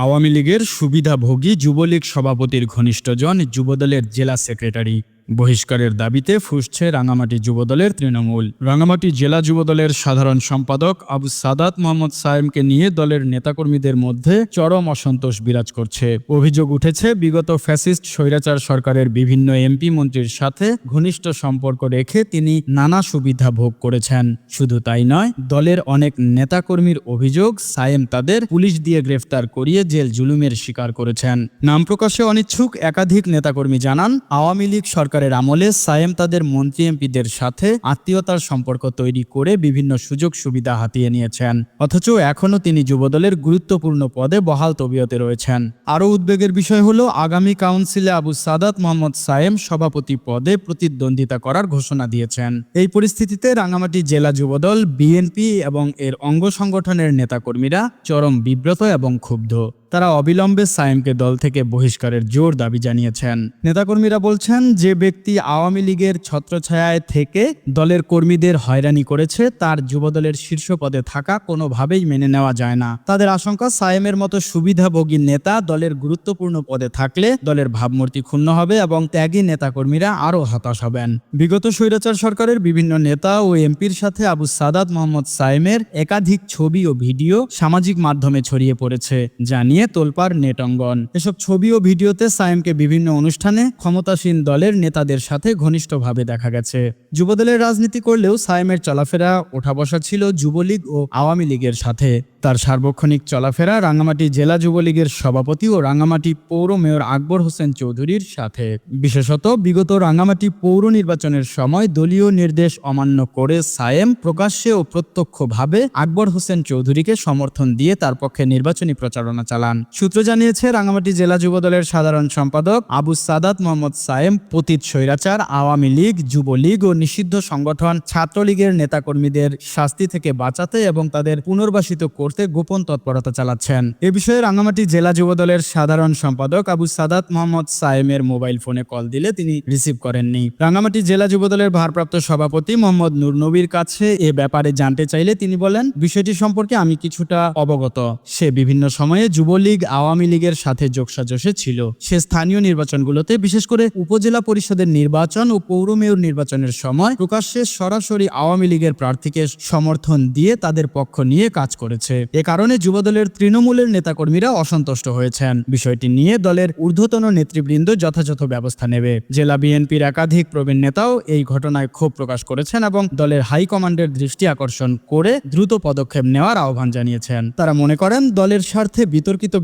আওয়ামী লীগের সুবিধাভোগী যুবলীগ সভাপতির ঘনিষ্ঠজন যুবদলের জেলা সেক্রেটারি বহিষ্কারের দাবিতে ফুসছে রাঙামাটি যুবদলের তৃণমূল। রাঙামাটি জেলা যুবদলের সাধারণ সম্পাদক আবু সাদাত মোহাম্মদ সায়েমকে নিয়ে দলের নেতাকর্মীদের মধ্যে চরম অসন্তোষ বিরাজ করছে। অভিযোগ উঠেছে, বিগত ফ্যাসিস্ট স্বৈরাচার সরকারের বিভিন্ন এমপি মন্ত্রীর সাথে ঘনিষ্ঠ সম্পর্ক রেখে তিনি নানা সুবিধা ভোগ করেছেন। শুধু তাই নয়, দলের অনেক নেতাকর্মীর অভিযোগ, সায়েম তাদের পুলিশ দিয়ে গ্রেফতার করিয়ে জেল জুলুমের শিকার করেছেন। নাম প্রকাশে অনিচ্ছুক একাধিক নেতাকর্মী জানান, আওয়ামী লীগ সরকারের আমলে সায়েম তাদের মন্ত্রী এমপিদের সাথে আত্মীয়তার সম্পর্ক তৈরি করে বিভিন্ন সুযোগ সুবিধা হাতিয়ে নিয়েছেন। অথচ এখনও তিনি যুবদলের গুরুত্বপূর্ণ পদে বহাল তবিয়তে রয়েছেন। আরও উদ্বেগের বিষয় হল, আগামী কাউন্সিলে আবু সাদাত মোহাম্মদ সায়েম সভাপতি পদে প্রতিদ্বন্দ্বিতা করার ঘোষণা দিয়েছেন। এই পরিস্থিতিতে রাঙামাটি জেলা যুবদল, বিএনপি এবং এর অঙ্গ সংগঠনের নেতাকর্মীরা চরম বিব্রত এবং ক্ষুব্ধ। তারা অবিলম্বে সায়েমকে দল থেকে বহিষ্কারের জোর দাবি জানিয়েছেন। নেতাকর্মীরা বলছেন, যে ব্যক্তি আওয়ামী লীগের ছত্রছায়ায় থেকে দলের কর্মীদের হয়রানি করেছে, তার যুবদলের শীর্ষ পদে থাকা কোনোভাবেই মেনে নেওয়া যায় না। তাদের আশঙ্কা সায়েমের মতো সুবিধাভোগী নেতা দলের গুরুত্বপূর্ণ পদে থাকলে দলের ভাবমূর্তি ক্ষুণ্ণ হবে এবং ত্যাগী নেতাকর্মীরা আরও হতাশ হবেন। বিগত স্বৈরাচার সরকারের বিভিন্ন নেতা ও এমপির সাথে আবু সাদাত মোহাম্মদ সায়েমের একাধিক ছবি ও ভিডিও সামাজিক মাধ্যমে ছড়িয়ে পড়েছে, যা নিয়ে তোলপাড় নেট অঙ্গন। এসব ছবি ও ভিডিওতে সায়েমকে বিভিন্ন অনুষ্ঠানে ক্ষমতাসীন দলের নেতাদের সাথে ঘনিষ্ঠভাবে দেখা গেছে। যুবদলের রাজনীতি করলেও সায়েমের চলাফেরা ওঠা বসা ছিল যুবলীগ ও আওয়ামী লীগের সাথে। তার সার্বক্ষণিক চলাফেরা রাঙ্গামাটি জেলা যুবলীগের সভাপতি ও রাঙ্গামাটি পৌর মেয়র আকবর হোসেন চৌধুরীর সাথে। বিশেষত বিগত রাঙ্গামাটি পৌর নির্বাচনের সময় দলীয় নির্দেশ অমান্য করে সায়েম প্রকাশ্যে ও প্রত্যক্ষভাবে আকবর হোসেন চৌধুরীকে সমর্থন দিয়ে তার পক্ষে নির্বাচনী প্রচারণা চালান। সূত্র জানিয়েছে, রাঙ্গামাটি জেলা যুবদলের সাধারণ সম্পাদক আবু সাদাত মোহাম্মদ সায়েম, পতিত স্বৈরাচার, আওয়ামী লীগ, যুবলীগ ও নিষিদ্ধ সংগঠন ছাত্রলীগের নেতাকর্মীদের শাস্তি থেকে বাঁচাতে এবং তাদের পুনর্বাসিত করতে গোপন তৎপরতা চালাচ্ছেন। এ বিষয়ে রাঙ্গামাটি জেলা যুবদলের সাধারণ সম্পাদক আবু সাদাত মোহাম্মদ সায়েমের মোবাইল ফোনে কল দিলে তিনি রিসিভ করেননি। রাঙ্গামাটি জেলা যুবদলের ভারপ্রাপ্ত সভাপতি মোহাম্মদ নূর নবীর কাছে এ ব্যাপারে জানতে চাইলে তিনি বলেন, বিষয়টি সম্পর্কে আমি কিছুটা অবগত। সে বিভিন্ন সময়ে যুবলীগ, আওয়ামী লীগের সাথে যোগসাজসে ছিল। সে স্থানীয় নির্বাচনগুলোতে বিশেষ করে উপজেলা পরিষদের নির্বাচন ও পৌর মেয়র নির্বাচনের সময় প্রকাশ্যে সরাসরি আওয়ামী লীগের প্রার্থীকে সমর্থন দিয়ে তাদের পক্ষ নিয়ে কাজ করেছে। এ কারণে যুবদলের তৃণমূলের নেতাকর্মীরা অসন্তুষ্ট হয়েছেন। বিষয়টি নিয়ে দলের ঊর্ধ্বতন নেতৃবৃন্দ যথাযথ ব্যবস্থা নেবে। জেলা বিএনপির একাধিক প্রবীণ নেতাও এই ঘটনায় ক্ষোভ প্রকাশ করেছেন এবং দলের হাইকমান্ডের দৃষ্টি আকর্ষণ করে দ্রুত পদক্ষেপ নেওয়ার আহ্বান জানিয়েছেন। তারা মনে করেন, দলের স্বার্থে বিতর্কিত